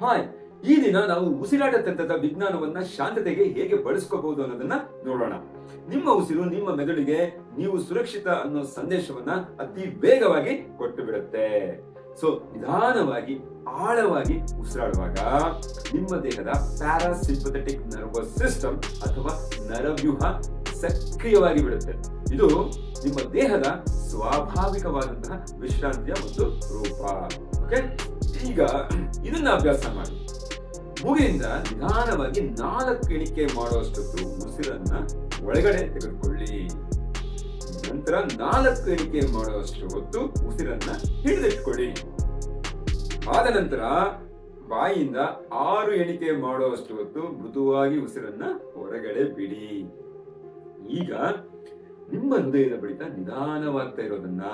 Hi ಈ ದಿನ ನಾವು ಉಸಿರಾಟ ತಂತ್ರದ ವಿಜ್ಞಾನವನ್ನ ಶಾಂತತೆಗೆ ಹೇಗೆ ಬಳಸ್ಕೋಬಹುದು ಅನ್ನೋದನ್ನ ನೋಡೋಣ. ನಿಮ್ಮ ಉಸಿರು, ನಿಮ್ಮ ಮೆದುಳಿಗೆ ನೀವು ಸುರಕ್ಷಿತ ಅನ್ನೋ ಸಂದೇಶವನ್ನ ಅತಿ ವೇಗವಾಗಿ ಕೊಟ್ಟು ಬಿಡುತ್ತೆ ಸೊ, ನಿಧಾನವಾಗಿ, ಆಳವಾಗಿ ಉಸಿರಾಡುವಾಗ ನಿಮ್ಮ ದೇಹದ ಪ್ಯಾರಾಸಿಂಪಥೆಟಿಕ್ ನರ್ವಸ್ ಸಿಸ್ಟಮ್ ಅಥವಾ ನರವ್ಯೂಹ ಸಕ್ರಿಯವಾಗಿ ಬಿಡುತ್ತೆ. ಇದು ನಿಮ್ಮ ದೇಹದ ಸ್ವಾಭಾವಿಕವಾದಂತಹ ವಿಶ್ರಾಂತಿಯ ಒಂದು ರೂಪ. ಓಕೆ ಈಗ ಇದನ್ನ ಅಭ್ಯಾಸ ಮಾಡಿ. ಮೂಗಿನಿಂದ ನಿಧಾನವಾಗಿ ನಾಲ್ಕು ಎಣಿಕೆ ಮಾಡುವಷ್ಟೊತ್ತು ಉಸಿರನ್ನ ಒಳಗಡೆ ತೆಗೆದುಕೊಳ್ಳಿ. ನಂತರ ನಾಲ್ಕು ಎಣಿಕೆ ಮಾಡುವಷ್ಟು ಹೊತ್ತು ಉಸಿರನ್ನ ಹಿಡಿದಿಟ್ಕೊಳ್ಳಿ ಆದ ನಂತರ ಬಾಯಿಯಿಂದ ಆರು ಎಣಿಕೆ ಮಾಡುವಷ್ಟು ಹೊತ್ತು ಮೃದುವಾಗಿ ಉಸಿರನ್ನ ಹೊರಗಡೆ ಬಿಡಿ. ಈಗ ನಿಮ್ಮ ಹೃದಯದ ಬಡಿತ ನಿಧಾನವಾಗ್ತಾ ಇರೋದನ್ನ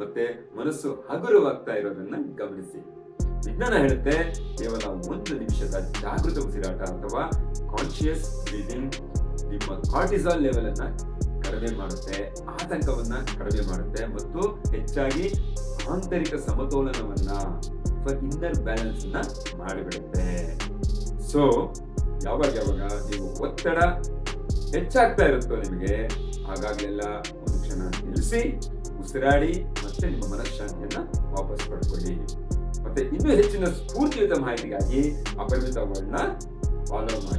ಮತ್ತೆ ಮನಸ್ಸು ಹಗುರವಾಗ್ತಾ ಇರೋದನ್ನ ಗಮನಿಸಿ. ವಿಜ್ಞಾನ ಹೇಳುತ್ತೆ, ಕೇವಲ ಒಂದು ನಿಮಿಷದ ಜಾಗೃತ ಉಸಿರಾಟ ಅಥವಾ ಕಾನ್ಶಿಯಸ್ ಬ್ರೀದಿಂಗ್ ನಿಮ್ಮ ಕಾರ್ಟಿಸಾಲ್ ಲೆವೆಲ್ ಅನ್ನ ಕಡಿಮೆ ಮಾಡುತ್ತೆ, ಆತಂಕವನ್ನ ಕಡಿಮೆ ಮಾಡುತ್ತೆ ಮತ್ತು ಹೆಚ್ಚಾಗಿ ಆಂತರಿಕ ಸಮತೋಲನವನ್ನ ಇನ್ನರ್ ಬ್ಯಾಲೆನ್ಸ್ ಅನ್ನ ಮಾಡಿಬಿಡುತ್ತೆ. ಸೊ ಯಾವಾಗ ಯಾವಾಗ ನೀವು ಒತ್ತಡ ಹೆಚ್ಚಾಗ್ತಾ ಇರುತ್ತೋ ನಿಮಗೆ ಹಾಗಾಗ್ಲೆಲ್ಲ ಒಂದು ಕ್ಷಣ ನಿಲ್ಲಿಸಿ, ಉಸಿರಾಡಿ, ಮತ್ತೆ ನಿಮ್ಮ ಮನಃಶಾಂತಿಯನ್ನ ವಾಪಸ್ ಪಡ್ಕೊಳ್ಳಿ. ಮತ್ತೆ ಇನ್ನೂ ಹೆಚ್ಚಿನ ಸ್ಫೂರ್ತಿಯುತ ಮಾಹಿತಿಗಾಗಿ ಅಪರಿಮಿತ ವರ್ಣ ಫಾಲೋ ಮಾಡಿ.